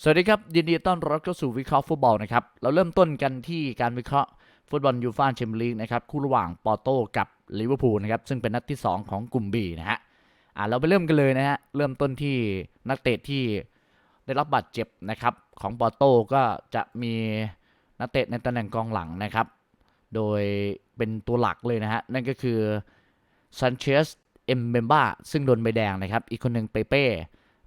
สวัสดีครับ ยินดีต้อนรับเข้าสู่วิเคราะห์ฟุตบอลนะครับ เราเริ่มต้นกันที่การวิเคราะห์ฟุตบอลยูฟ่าแชมเปี้ยนลีกนะครับคู่ระหว่างปอร์โตกับลิเวอร์พูลนะครับซึ่งเป็นนัดที่ 2 ของกลุ่ม B นะฮะอ่าเราไปเริ่มกันเลยนะฮะเริ่มต้นที่นักเตะที่ได้รับบาดเจ็บนะครับของปอร์โตก็จะมีนักเตะในตำแหน่งกองหลังนะครับ โดยเป็นตัวหลักเลยนะฮะนั่นก็คือซันเชสเอ็มเบมบ้าซึ่งโดนใบแดงนะครับอีกคนหนึ่งเปเป้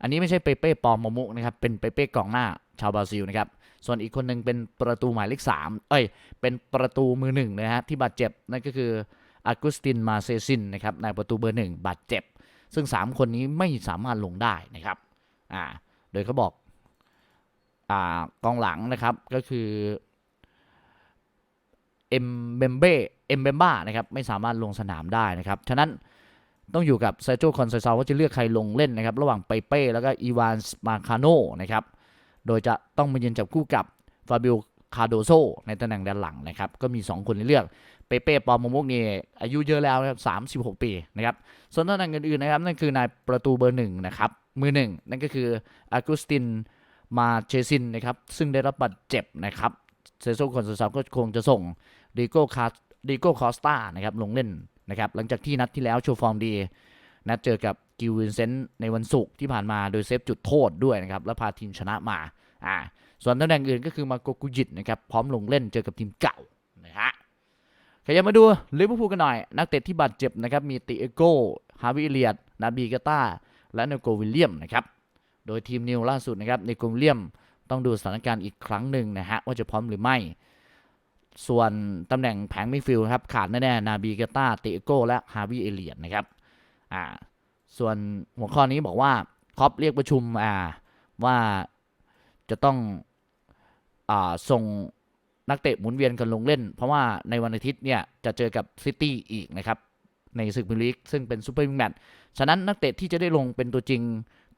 อันนี้ไม่ใช่เปเป้ปอมมะมุกนะครับ เป็นเปเป้กองหน้าชาวบราซิลนะครับ ส่วนอีกคนหนึ่งเป็นประตูหมายเลขสามเอ้ย เป็นประตูมือหนึ่งนะฮะที่บาดเจ็บนั่นก็คืออากุสตินมาเซซินนะครับในประตูเบอร์หนึ่งบาดเจ็บ ซึ่ง 3 คนนี้ไม่สามารถลงได้นะครับอ่าโดยเขาบอกอ่ากองหลังนะครับก็คือเอ็มเบมเบ้เอ็มเบมบ้านะครับไม่สามารถลงสนามได้นะครับ ฉะนั้น ต้องอยู่กับเซโจคอนเซซาว่าจะเลือกใครลงเล่นนะครับ ระหว่างเปเป้แล้วก็อีวานสมาคาโนนะครับ โดยจะต้องมายืนจับคู่กับฟาบิโอคาโดโซในตำแหน่งด้านหลังนะครับ ก็มี 2 คนให้เลือก เปเป้ปอมมุกนี่อายุเยอะแล้วนะครับ36ปีนะครับ ส่วนตำแหน่งอื่นๆนะครับ นั่นคือนายประตูเบอร์หนึ่งนะครับ มือหนึ่งนั่นก็คืออากุสตินมาเชซินนะครับ ซึ่งได้รับบาดเจ็บนะครับ เซโซคอนเซซาก็คงจะส่งดิโก้คาดิโก้คอสตานะครับลงเล่น นะครับหลังจากที่นัดที่แล้วโชว์ฟอร์มดี นัดเจอกับกิวินเซนต์ในวันศุกร์ที่ผ่านมาโดยเซฟจุดโทษด้วยนะครับและพาทีมชนะมาอ่าส่วนตำแหน่งอื่นก็คือมาโกกุจิตนะครับพร้อมลงเล่นเจอกับทีมเก่านะฮะขยับมาดูลิเวอร์พูลกันหน่อย นักเตะที่บาดเจ็บนะครับมีติเอโก้ฮาวิเลียดนาบีกาตาและเนโกวิลเลียมนะครับโดยทีมนิวล่าสุดนะครับเนโกวิลเลียมต้องดูสถานการณ์อีกครั้งหนึ่งนะฮะว่าจะพร้อมหรือไม่ ส่วนตำแหน่งแผงมิฟิลครับขาดแน่ๆนาบีเกต้าเตโก้และฮาวิเอเลียนนะครับอ่าส่วนหัวข้อนี้บอกว่าครอปเรียกประชุมอ่าว่าจะต้องอ่าส่งนักเตะหมุนเวียนกันลงเล่น เพราะว่าในวันอาทิตย์เนี่ยจะเจอกับซิตี้อีกนะครับในศึกพรีเมียร์ลีกซึ่งเป็นซูเปอร์วิงแมตช์ฉะนั้นนักเตะที่จะได้ลงเป็นตัวจริง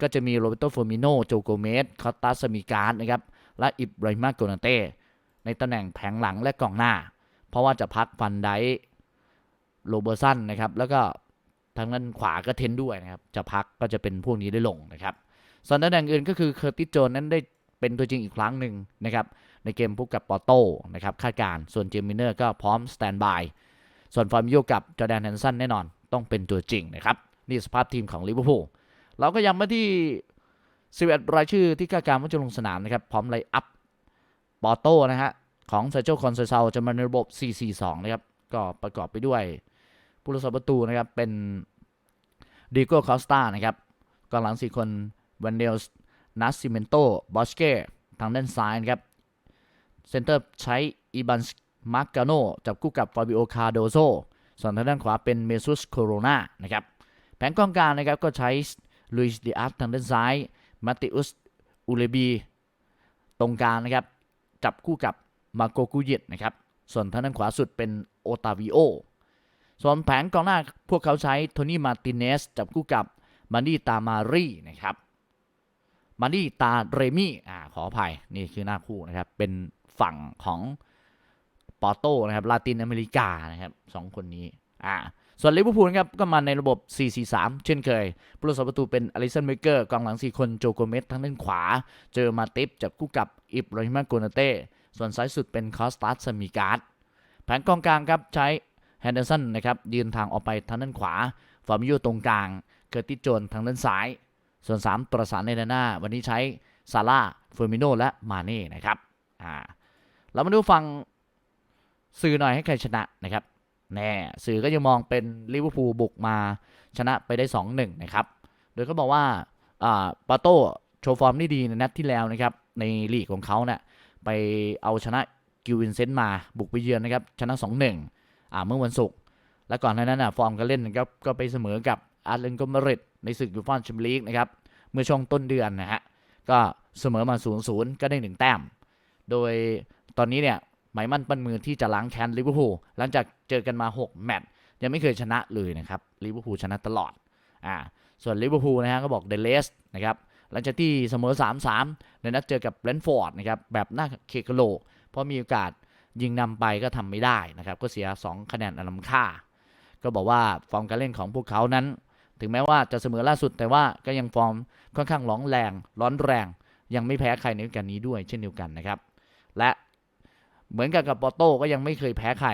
ก็จะมีโรเบโตโฟมิโนโจโกเมสคอตตาสมิการ์ดนะครับและอิบราฮิมาโกนาเต้ ในตำแหน่งแผงหลังและกองหน้า เพราะว่าจะพักฟันไดโรเบอร์สันนะครับ แล้วก็ทางด้านขวาก็เทนด้วยนะครับ จะพักก็จะเป็นพวกนี้ได้ลงนะครับ ส่วนตำแหน่งอื่นก็คือเคอร์ติสโจนนั้นได้เป็นตัวจริงอีกครั้งหนึ่งนะครับ ในเกมพบกับปอร์โตนะครับคาดการณ์ส่วนเจมิเนอร์ก็พร้อมสแตนบาย ส่วนฟอร์มิโยกับจอแดนแฮนสันแน่นอนต้องเป็นตัวจริงนะครับ นี่สภาพทีมของลิเวอร์พูลเราก็ย้ำมาที่11รายชื่อที่คาดการณ์ว่าจะลงสนามนะครับ พร้อมไลอัพ ปอโต้นะฮะ ของเซโจคอนเซซาจะมาในระบบ 4-4-2 นะครับ ก็ประกอบไปด้วยผู้รักษาประตูนะครับ เป็นดิโก้คอสตานะครับกองหลัง 4 คนวันเดลส์นัสซิเมนโตบอสเก้ทางด้านซ้ายนะครับ เซนเตอร์ใช้อีบันส์มาร์กาโนจับคู่กับฟาบิโอคาโดโซส่วนทางด้านขวาเป็นเมซุสโคโรนานะครับแผงกองกลางนะครับก็ใช้ลุยส์ดิอาร์ทางด้านซ้ายมาติอุสอูเลบี ตรงกลางนะครับ จับคู่กับมาโกกุเยตนะครับ ส่วนทางด้านขวาสุดเป็นโอตาวิโอ ส่วนแผงกองหน้าพวกเขาใช้โทนี่มาติเนสจับคู่กับมานีตามารีนะครับมานีตาเรมี่อ่าขออภัยนี่คือหน้าคู่นะครับ เป็นฝั่งของปอโตนะครับลาตินอเมริกานะครับสองคนนี้อ่า ส่วนลิเวอร์พูลนครับก็มาในระบบ 4-4-3 เช่นเคย ผู้รักษาประตูเป็นอลิสันเมเกอร์กองหลัง 4 คนโจโกเมสทั้งด้านขวา เจอมาติฟจับคู่กับอิบราฮิมาโกนาเต้ส่วนซ้ายสุดเป็นคอสตัสสมีการ์ดแผงกองกลางครับใช้แฮนเดอร์สันนะครับยืนทางออกไปทางด้านขวา ฟาร์มิโยตรงกลาง เกิร์ติโจนทางด้านซ้าย ส่วน 3 ประสานในด้านหน้า วันนี้ใช้ซาร่าเฟอร์มิโนและมาเน่นะครับอ่าเรามาดูฟังสื่อหน่อยให้ใครชนะนะครับ แน่สื่อก็ยังมองเป็นลิเวอร์พูลบุกมาชนะไปได้ 2-1 นะครับ โดยเขาบอกว่าอ่าปาโต้โชว์ฟอร์มได้ดีในนัดที่แล้วนะครับ ในลีกของเขาเนะ่ยไปเอาชนะกิวินเซนต์มาบุกไปเยือนนะครับ ชนะ 2-1อ่าเมื่อวันศุกร์และก่อนหน้านั้นนะฟอร์มการเล่นนะครับก็ไปเสมอกับอาร์เลนโกมาริดในศึกยูฟ่าแชมเปี้ยนลีกนะครับ เมื่อช่วงต้นเดือนนะฮะก็เสมอมา 0-0 ก็ได้ 1 แต้ม โดยตอนนี้เนี่ย หมายมั่นปั้นมือที่จะล้างแค้นลิเวอร์พูลหลังจากเจอกันมา 6 แมตช์ยังไม่เคยชนะเลยนะครับลิเวอร์พูลชนะตลอดอ่าส่วนลิเวอร์พูลนะฮะก็บอกเดลเลสนะครับหลังจากที่เสมอ 3-3 ในนัดเจอกับเบนท์ฟอร์ดนะครับแบบหน้าเคกโลเพราะมีโอกาสยิงนำไปก็ทำไม่ได้นะครับ ก็เสีย 2 คะแนนอันลำค่า ก็บอกว่าฟอร์มการเล่นของพวกเขานั้น ถึงแม้ว่าจะเสมอล่าสุดแต่ว่าก็ยังฟอร์มค่อนข้างร้อนแรง ร้อนแรง ยังไม่แพ้ใครในฤดูกาลนี้ด้วยเช่นเดียวกันนะครับ และ เหมือนกันกับปอโต้ก็ยังไม่เคยแพ้ใคร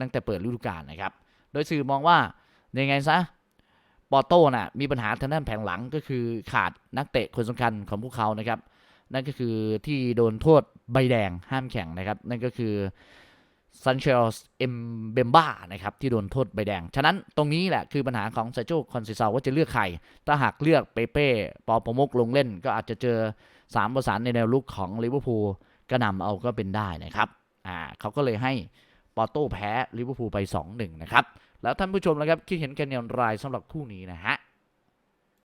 ตั้งแต่เปิดฤดูกาลนะครับ โดยสื่อมองว่ายังไงซะปอโต้น่ะมีปัญหาทางด้านแผงหลังก็คือขาดนักเตะคนสำคัญของพวกเขานะครับ นั่นก็คือที่โดนโทษใบแดงห้ามแข่งนะครับ นั่นก็คือซันเชลส์เอ็มเบมบ้านะครับที่โดนโทษใบแดง ฉะนั้นตรงนี้แหละคือปัญหาของซโจคอนเซซาว่าจะเลือกใคร ถ้าหากเลือกเปเป้ปอปมกลงเล่น ก็อาจจะเจอสามประสานในแนวลุกของลิเวอร์พูลกระนำเอาก็เป็นได้นะครับ อ่าเขาก็เลยให้ปอโต้แพ้ลิเวอร์พูลไป 2-1 นะครับ แล้วท่านผู้ชมนะครับคิดเห็นกันอย่างไรสำหรับคู่นี้นะฮะ